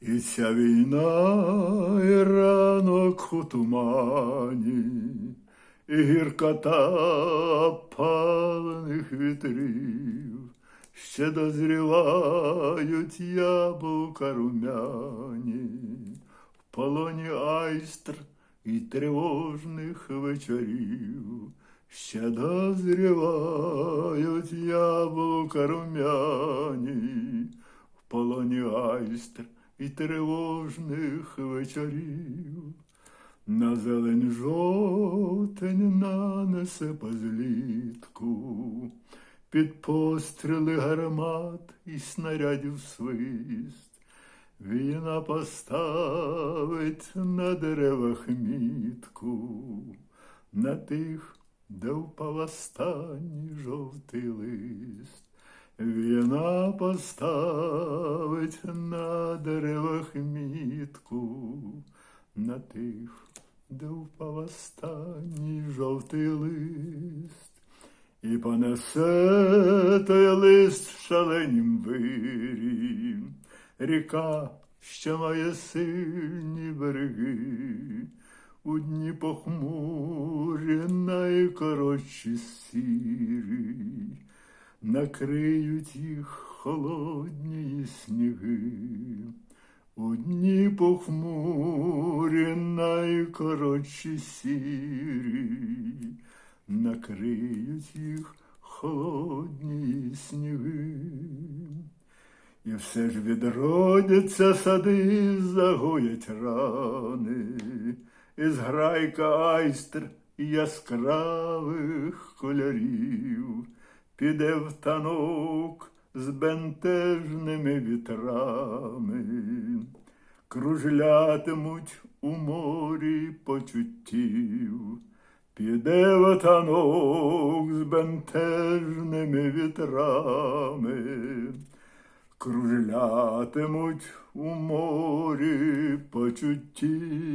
І ця війна і ранок у тумані, і гіркота палених вітрів, ще дозрівають яблука румяні, в полоні айстр і тривожних вечорів, ще дозрівають яблука румяні, в полоні айстр і тривожних вечорів. На зелень жовтень нанесе позлітку, під постріли гармат і снарядів свист. Війна поставить на деревах мітку, на тих, де впав останній жовтий лист. Війна поставить на деревах мітку, на тих, де впав останній жовтий лист, і понесе той лист в шаленім вирі, ріка, що має сильні береги, у дні похмурі найкоротші сірі, накриють їх холодні сніги. У дні похмурі найкоротші сірі, накриють їх холодні сніги. І все ж відродяться сади, загоять рани, і зграйка айстр яскравих кольорів піде в танок з бентежними вітрами, кружлятимуть у морі почуттів, піде в танок з бентежними вітрами, кружлятимуть у морі почуттів.